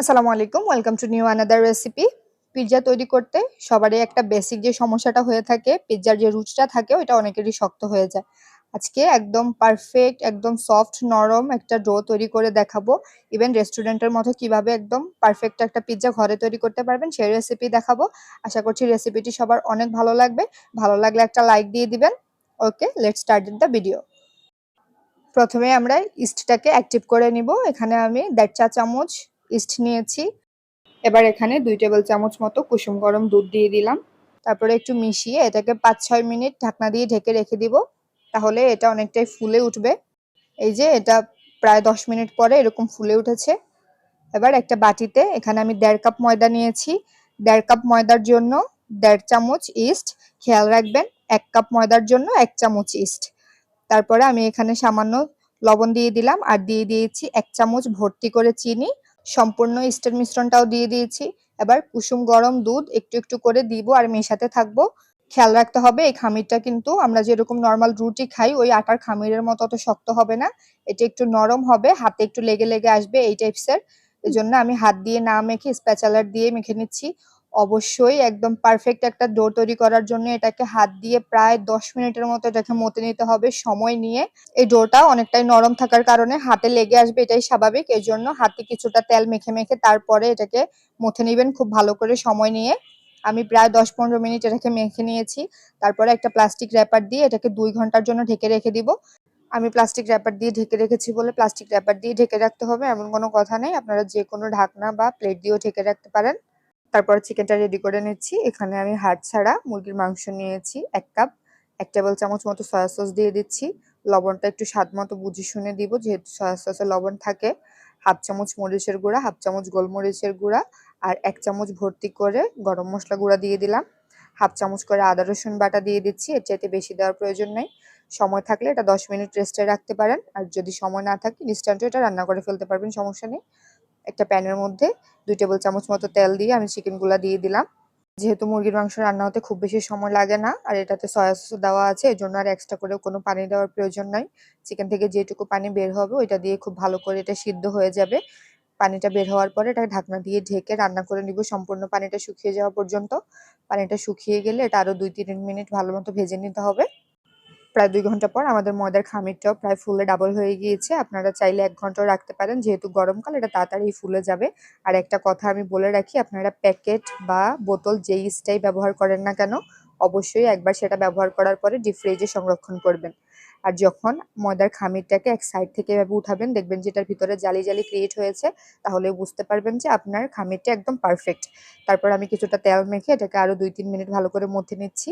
আসসালামু আলাইকুম welcome to new another recipe pizza তৈরি করতে সবারই একটা বেসিক যে সমস্যাটা হয়ে থাকে পিৎজার যে রুচটা থাকে ওটা অনেকেরই শক্ত হয়ে যায়। আজকে একদম পারফেক্ট একদম সফট নরম একটা ডো তৈরি করে দেখাবো। ইভেন রেস্টুরেন্টের মতো কীভাবে একদম পারফেক্ট একটা পিৎজা ঘরে তৈরি করতে পারবেন, সেই রেসিপি দেখাবো। আশা করছি রেসিপিটি সবার অনেক ভালো লাগবে। ভালো লাগলে একটা লাইক দিয়ে দিবেন। Okay let start the video প্রথমে আমরা ইস্টটাকে অ্যাক্টিভ করে নিব। এখানে আমি দেড় চা চামচ ইস্ট নিয়েছি। এবার এখানে দুই টেবিল চামচ মতো কুসুম গরম দুধ দিয়ে দিলাম। তারপরে একটু মিশিয়ে এটাকে পাঁচ ছয় মিনিট ঢাকনা দিয়ে ঢেকে রেখে দিব, তাহলে এটা অনেকটাই ফুলে উঠবে। এই যে এটা প্রায় দশ মিনিট পরে এরকম ফুলে উঠেছে। এবার একটা বাটিতে এখানে আমি দেড় কাপ ময়দা নিয়েছি। দেড় কাপ ময়দার জন্য দেড় চামচ ইস্ট খেয়াল রাখবেন, এক কাপ ময়দার জন্য এক চামচ ইস্ট তারপরে আমি এখানে সামান্য লবণ দিয়ে দিলাম আর দিয়ে দিয়েছি এক চামচ ভর্তি করে চিনি। সম্পূর্ণ ইস্টের মিশ্রণটাও দিয়ে দিয়েছি। এবার কুসুম, গরম, দুধ একটু একটু করে দিব আর মেশাতে থাকব। খেয়াল রাখতে হবে, এই খামিরটা কিন্তু আমরা যেরকম নর্মাল রুটি খাই, ওই আটার খামিরের মতো অত শক্ত হবে না। এটা একটু নরম হবে, হাতে একটু লেগে লেগে আসবে এই টাইপসের এই জন্য আমি হাত দিয়ে না মেখে স্প্যাচালার দিয়ে মেখে নিচ্ছি। অবশ্যই একদম পারফেক্ট একটা ডো তৈরি করার জন্য এটাকে হাত দিয়ে প্রায় দশ মিনিটের মতো এটাকে মতে নিতে হবে সময় নিয়ে। এই ডোটা অনেকটাই নরম থাকার কারণে হাতে লেগে আসবে এটাই স্বাভাবিক। এই জন্য হাতে কিছুটা তেল মেখে মেখে তারপরে এটাকে মথে নেবেন খুব ভালো করে সময় নিয়ে। আমি প্রায় দশ পনেরো মিনিট এটাকে মেখে নিয়েছি। তারপরে একটা প্লাস্টিক র্যাপার দিয়ে এটাকে দুই ঘণ্টার জন্য ঢেকে রেখে দিব। আমি প্লাস্টিক র্যাপার দিয়ে ঢেকে রেখেছি বলে প্লাস্টিক র্যাপার দিয়ে ঢেকে রাখতে হবে এমন কোনো কথা নেই। আপনারা যে কোনো ঢাকনা বা প্লেট দিয়েও ঢেকে রাখতে পারেন। তারপর চিকেনটা রেডি করে নিচ্ছি। এখানে আমি হাড় ছাড়া মুরগির মাংস নিয়েছি, এক কাপ এক টেবিল চামচ মতো সয়া সস দিয়ে দিচ্ছি। লবণটা একটু স্বাদ মতো বুঝে শুনে দিব, যেহেতু সয়া সসে লবণ থাকে। হাফ চামচ মরিচের গুঁড়া, হাফ চামচ গোলমরিচের গুঁড়া আর এক চামচ ভর্তি করে গরম মশলা গুঁড়া দিয়ে দিলাম। হাফ চামচ করে আদা রসুন বাটা দিয়ে দিচ্ছি, এর চাইতে বেশি দেওয়ার প্রয়োজন নেই। সময় থাকলে এটা দশ মিনিট রেস্টে রাখতে পারেন। আর যদি সময় না থাকে ইনস্ট্যান্টও এটা রান্না করে ফেলতে পারবেন, সমস্যা নেই। একটা প্যানের মধ্যে দুই টেবিল চামচ মতো তেল দিয়ে আমি চিকেনগুলো দিয়ে দিলাম। যেহেতু মুরগির মাংস রান্না হতে খুব বেশি সময় লাগে না, আর এটাতে সয়া সস দেওয়া আছে এই জন্য আর এক্সট্রা করে কোনো পানি দেওয়ার প্রয়োজন নাই। চিকেন থেকে যেটুকু পানি বের হবে, ওইটা দিয়ে খুব ভালো করে এটা সিদ্ধ হয়ে যাবে। পানিটা বের হওয়ার পরে এটা ঢাকনা দিয়ে ঢেকে রান্না করে নিব, সম্পূর্ণ পানিটা শুকিয়ে যাওয়া পর্যন্ত। পানিটা শুকিয়ে গেলে এটা আরও দুই তিন মিনিট ভালো মতো ভেজে নিতে হবে। প্রায় দুই ঘণ্টা পর আমাদের ময়দার খামিরটাও প্রায় ফুলে ডাবল হয়ে গিয়েছে। আপনারা চাইলে এক ঘন্টাও রাখতে পারেন। যেহেতু গরমকাল, এটা তাড়াতাড়ি ফুলে যাবে। আর একটা কথা আমি বলে রাখি, আপনারা প্যাকেট বা বোতল যেই ইস্টাই ব্যবহার করেন না কেন, অবশ্যই একবার সেটা ব্যবহার করার পরে ডিপ ফ্রিজে সংরক্ষণ করবেন। আর যখন ময়দার খামিরটাকে এক সাইড থেকে এভাবে উঠাবেন, দেখবেন যেটার ভিতরে জালি জালি ক্রিয়েট হয়েছে তাহলে বুঝতে পারবেন যে আপনার খামিরটা একদম পারফেক্ট তারপর আমি কিছুটা তেল মেখে এটাকে আরও দুই তিন মিনিট ভালো করে মথে নিচ্ছি।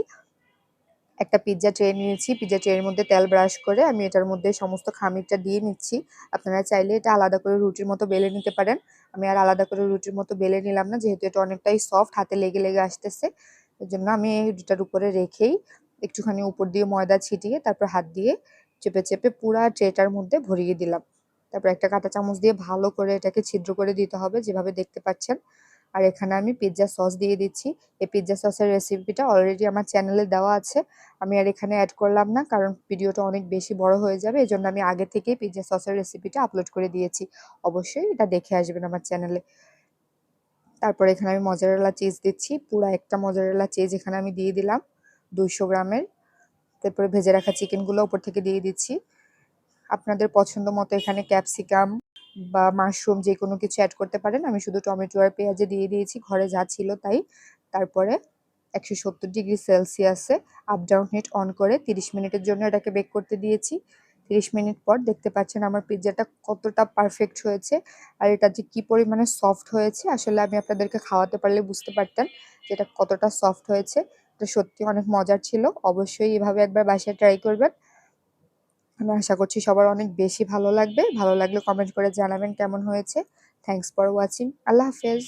একটা পিৎজা ট্রে নিয়েছি। পিৎজা ট্রের মধ্যে তেল ব্রাশ করে আমি এটার মধ্যে সমস্ত খামিরটা দিয়ে নিচ্ছি। আপনারা চাইলে এটা আলাদা করে রুটির মতো বেলে নিতে পারেন। আমি আর আলাদা করে রুটির মতো বেলে নিলাম না, যেহেতু এটা অনেকটাই সফট হাতে লেগে লেগে আসতেছে। এর জন্য আমি রুটিটার উপরে রেখেই একটুখানি উপর দিয়ে ময়দা ছিটিয়ে, তারপর হাত দিয়ে চেপে চেপে পুরা ট্রেটার মধ্যে ভরিয়ে দিলাম। তারপর একটা কাঁটা চামচ দিয়ে ভালো করে এটাকে ছিদ্র করে দিতে হবে, যেভাবে দেখতে পাচ্ছেন। আর এখানে আমি পিৎজা সস দিয়ে দিচ্ছি। এই পিৎজা সসের রেসিপিটা অলরেডি আমার চ্যানেলে দেওয়া আছে। আমি আর এখানে অ্যাড করলাম না, কারণ ভিডিওটা অনেক বেশি বড় হয়ে যাবে এই জন্য আমি আগে থেকেই পিৎজা সসের রেসিপিটা আপলোড করে দিয়েছি। অবশ্যই এটা দেখে আসবেন আমার চ্যানেলে তারপর এখানে আমি মজারেলা চিজ দিচ্ছি, পুরো একটা মজারেলা চিজ এখানে আমি দিয়ে দিলাম, দুইশো গ্রামের। তারপরে ভেজে রাখা চিকেনগুলো উপর থেকে দিয়ে দিচ্ছি। আপনাদের পছন্দ মতো এখানে ক্যাপসিকাম বা মাশরুম যে কোনো কিছু অ্যাড করতে পারেন। আমি শুধু টমেটো আর পেঁয়াজে দিয়ে দিয়েছি, ঘরে যা ছিল তাই। তারপরে একশো সত্তর ডিগ্রি সেলসিয়াসে আপ ডাউন হিট অন করে তিরিশ মিনিটের জন্য এটাকে বেক করতে দিয়েছি। তিরিশ মিনিট পর দেখতে পাচ্ছেন আমার পিৎজাটা কতটা পারফেক্ট হয়েছে আর এটা যে কী পরিমাণে সফট হয়েছে আসলে আমি আপনাদেরকে খাওয়াতে পারলে বুঝতে পারতেন যে এটা কতটা সফট হয়েছে। এটা সত্যি অনেক মজার ছিল। অবশ্যই এভাবে একবার বাসায় ট্রাই করবেন। আমি আশা করছি সবার অনেক বেশি ভালো লাগবে। ভালো লাগলে কমেন্ট করে জানাবেন কেমন হয়েছে। থ্যাংকস ফর ওয়াচিং আল্লাহ হাফেজ।